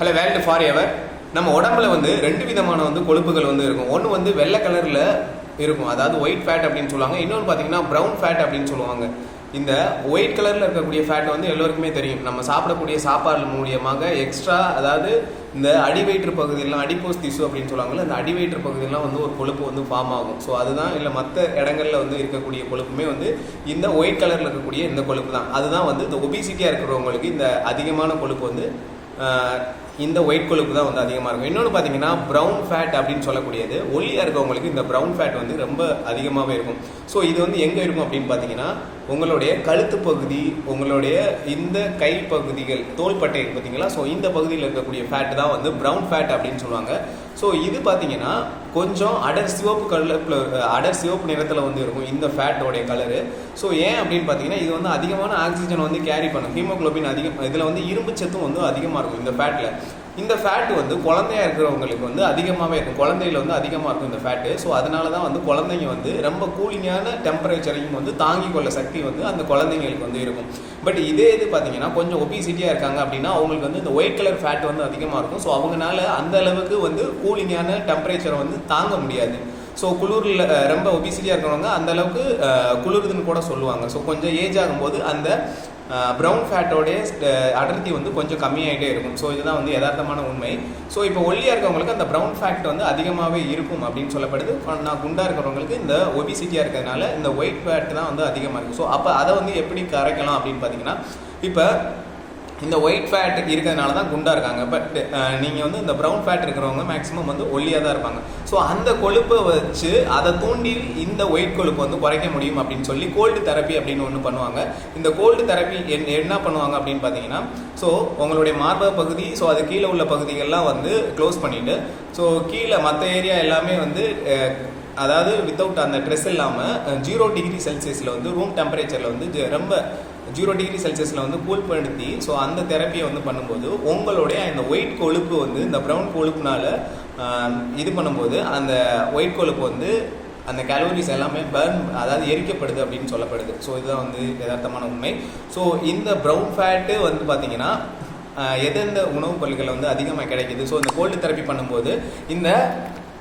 Hello world for ever நம்ம உடம்புல வந்து ரெண்டு விதமான வந்து கொழுப்புகள் வந்து இருக்கும். ஒன்று வந்து வெள்ளை கலரில் இருக்கும். அதாவது ஒயிட் ஃபேட் அப்படின்னு சொல்லுவாங்க. இன்னொன்று பார்த்தீங்கன்னா ப்ரௌன் ஃபேட் அப்படின்னு சொல்லுவாங்க. இந்த ஒயிட் கலரில் இருக்கக்கூடிய ஃபேட் வந்து எல்லோருக்குமே தெரியும். நம்ம சாப்பிடக்கூடிய சாப்பாடு மூலியமாக எக்ஸ்ட்ரா அதாவது இந்த அடிவயிற்று பகுதியெல்லாம் அடிப்போஸ் திசு அப்படின்னு சொல்லுவாங்கல்ல இந்த அடிவயிற்று பகுதியெல்லாம் வந்து ஒரு கொழுப்பு வந்து ஃபார்ம் ஆகும். ஸோ அதுதான் இல்லை மற்ற இடங்கள்ல வந்து இருக்கக்கூடிய கொழுப்புமே வந்து இந்த ஒயிட் கலரில் இருக்கக்கூடிய இந்த கொழுப்பு தான். அதுதான் வந்து இந்த ஒபிசிட்டியாக இருக்கிறவங்களுக்கு இந்த அதிகமான கொழுப்பு வந்து இந்த ஒயிட் கொழுப்பு தான் வந்து அதிகமாக இருக்கும். இன்னொன்று பார்த்தீங்கன்னா ப்ரௌன் ஃபேட் அப்படின்னு சொல்லக்கூடியது ஒல்லியாக இருக்கவங்களுக்கு இந்த ப்ரௌன் ஃபேட் வந்து ரொம்ப அதிகமாகவே இருக்கும். ஸோ இது வந்து எங்கே இருக்கும் அப்படின்னு பார்த்தீங்கன்னா உங்களுடைய கழுத்து பகுதி உங்களுடைய இந்த கை பகுதிகள் தோள்பட்டை பார்த்தீங்களா ஸோ இந்த பகுதியில் இருக்கக்கூடிய ஃபேட் தான் வந்து ப்ரௌன் ஃபேட் அப்படின்னு சொல்லுவாங்க. ஸோ இது பார்த்தீங்கன்னா கொஞ்சம் அடர் சிவப்பு கலரில் அடர் சிவப்பு நிறத்தில் வந்து இருக்கும் இந்த ஃபேட்டோடைய கலரு ஸோ ஏன் அப்படின்னு பார்த்தீங்கன்னா இது வந்து அதிகமான ஆக்சிஜன் வந்து கேரி பண்ணும். ஹீமோகுளோபின் அதிகம் இதில் வந்து இரும்பு சத்தும் வந்து அதிகமாக இருக்கும் இந்த ஃபேட்டில் இந்த ஃபேட் வந்து குழந்தையா இருக்கிறவங்களுக்கு வந்து அதிகமாகவே இருக்கும். குழந்தையில வந்து அதிகமாக இருக்கும் இந்த ஃபேட்டு ஸோ அதனால தான் வந்து குழந்தைங்க வந்து ரொம்ப கூலிங்கான டெம்பரேச்சரையும் வந்து தாங்கிக் கொள்ள சக்தி வந்து அந்த குழந்தைங்களுக்கு வந்து இருக்கும். பட் இதே இது பார்த்தீங்கன்னா கொஞ்சம் ஒபிசிட்டியாக இருக்காங்க அப்படின்னா அவங்களுக்கு வந்து இந்த ஒயிட் கலர் ஃபேட் வந்து அதிகமாக இருக்கும். ஸோ அவங்கனால அந்த அளவுக்கு வந்து கூலிங்கான டெம்பரேச்சரை வந்து தாங்க முடியாது. ஸோ குளிரில் ரொம்ப ஒபிசிட்டியாக இருக்கிறவங்க அந்த அளவுக்கு குளிருதுன்னு கூட சொல்லுவாங்க. ஸோ கொஞ்சம் ஏஜ் ஆகும்போது அந்த ப்ரௌன் ஃபேட்டோடைய அடர்த்தி வந்து கொஞ்சம் கம்மியாயிட்டே இருக்கும். ஸோ இதுதான் வந்து யதார்த்தமான உண்மை. ஸோ இப்போ ஒல்லியாக இருக்கவங்களுக்கு அந்த ப்ரௌன் ஃபேட் வந்து அதிகமாகவே இருக்கும் அப்படின்னு சொல்லப்படுது. நான் குண்டாக இருக்கிறவங்களுக்கு இந்த ஒபிசிட்டியாக இருக்கிறதுனால இந்த ஒயிட் ஃபேட் தான் வந்து அதிகமாக இருக்கும் ஸோ அப்போ அதை வந்து எப்படி கரைக்கலாம் அப்படின்னு பார்த்தீங்கன்னா இப்போ இந்த ஒயிட் ஃபேட் இருக்கிறதுனால தான் குண்டாக இருக்காங்க. பட் நீங்கள் வந்து இந்த ப்ரௌன் ஃபேட் இருக்கிறவங்க மேக்ஸிமம் வந்து ஒல்லியாக தான் இருப்பாங்க. ஸோ அந்த கொழுப்பை வச்சு அதை தூண்டி இந்த ஒயிட் கொழுப்பு வந்து குறைக்க முடியும் அப்படின்னு சொல்லி கோல்டு தெரப்பி அப்படின்னு ஒன்று பண்ணுவாங்க. இந்த கோல்டு தெரப்பி என்ன பண்ணுவாங்க அப்படின்னு பார்த்தீங்கன்னா ஸோ உங்களுடைய மார்பக பகுதி ஸோ அது கீழே உள்ள பகுதிகள்லாம் வந்து க்ளோஸ் பண்ணிட்டு ஸோ கீழே மற்ற ஏரியா எல்லாமே வந்து அதாவது வித்தவுட் அந்த ட்ரெஸ் இல்லாமல் ஜீரோ டிகிரி செல்சியஸில் வந்து ரூம் டெம்பரேச்சரில் வந்து ரொம்ப ஜீரோ டிகிரி செல்சியஸில் வந்து கூல் படுத்தி ஸோ அந்த தெரப்பியை வந்து பண்ணும்போது உங்களுடைய இந்த ஒயிட் கொழுப்பு வந்து இந்த ப்ரௌன் கொழுப்புனால இது பண்ணும்போது அந்த ஒயிட் கொழுப்பு வந்து அந்த கேலோரிஸ் எல்லாமே பர்ன் அதாவது எரிக்கப்படுது அப்படின்னு சொல்லப்படுது. ஸோ இதுதான் வந்து யதார்த்தமான உண்மை. ஸோ இந்த ப்ரௌன் ஃபேட்டு வந்து பார்த்தீங்கன்னா எந்தெந்த உணவுப் பொருட்கள் வந்து அதிகமாக கிடைக்குது? ஸோ இந்த கோல்டு தெரப்பி பண்ணும்போது இந்த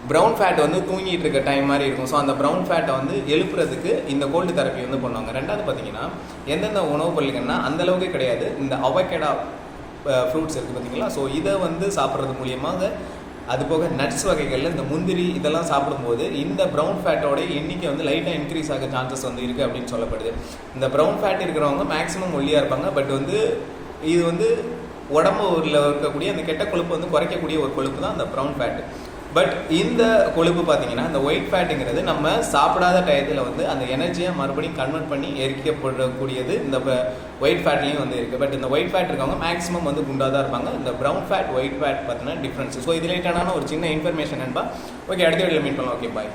ப்ரௌன் ஃபேட் வந்து தூங்கிட்டு இருக்க டைம் மாதிரி இருக்கும். ஸோ அந்த ப்ரௌன் ஃபேட்டை வந்து எழுப்புறதுக்கு இந்த கோல்டு தெரப்பி வந்து பண்ணுவாங்க. ரெண்டாவது பார்த்தீங்கன்னா எந்தெந்த உணவுப் பொருட்கள்னா அந்த அளவுக்கு கிடையாது. இந்த அவக்கேடா ஃப்ரூட்ஸ் இருக்குது பார்த்தீங்களா ஸோ இதை வந்து சாப்பிட்றது மூலியமாக அது போக நட்ஸ் வகைகளில் இந்த முந்திரி இதெல்லாம் சாப்பிடும்போது இந்த ப்ரௌன் ஃபேட்டோட எண்ணிக்கை வந்து லைட்டாக இன்க்ரீஸ் ஆக சான்சஸ் வந்து இருக்குது அப்படின்னு சொல்லப்படுது. இந்த ப்ரௌன் ஃபேட் இருக்கிறவங்க மேக்ஸிமம் ஒல்லியாக இருப்பாங்க. பட் வந்து இது வந்து உடம்புல இருக்கக்கூடிய அந்த கெட்ட கொழுப்பு வந்து குறைக்கக்கூடிய ஒரு கொழுப்பு தான் அந்த ப்ரௌன் ஃபேட் பட் இந்த கொழுப்பு பார்த்தீங்கன்னா இந்த ஒயிட் ஃபேட்டுங்கிறது நம்ம சாப்பிடாத டயத்தில் வந்து அந்த எனர்ஜியை மறுபடியும் கன்வெர்ட் பண்ணி எரிக்கப்படக்கூடியது இந்த ஒயிட் ஃபேட்லேயும் வந்து இருக்குது பட் இந்த ஒயிட் ஃபேட் இருக்கவங்க மேக்ஸிமம் வந்து குண்டாக தான் இருப்பாங்க. இந்த ப்ரௌன் ஃபேட் ஒயிட் ஃபேட் பார்த்தீங்கன்னா டிஃப்ரென்ஸ் ஸோ இது ரிலேட்டடான ஒரு சின்ன இன்ஃபர்மேஷன் என்பா ஓகே அடுத்த வீடியோவில் மீட் பண்ணலாம். Okay bye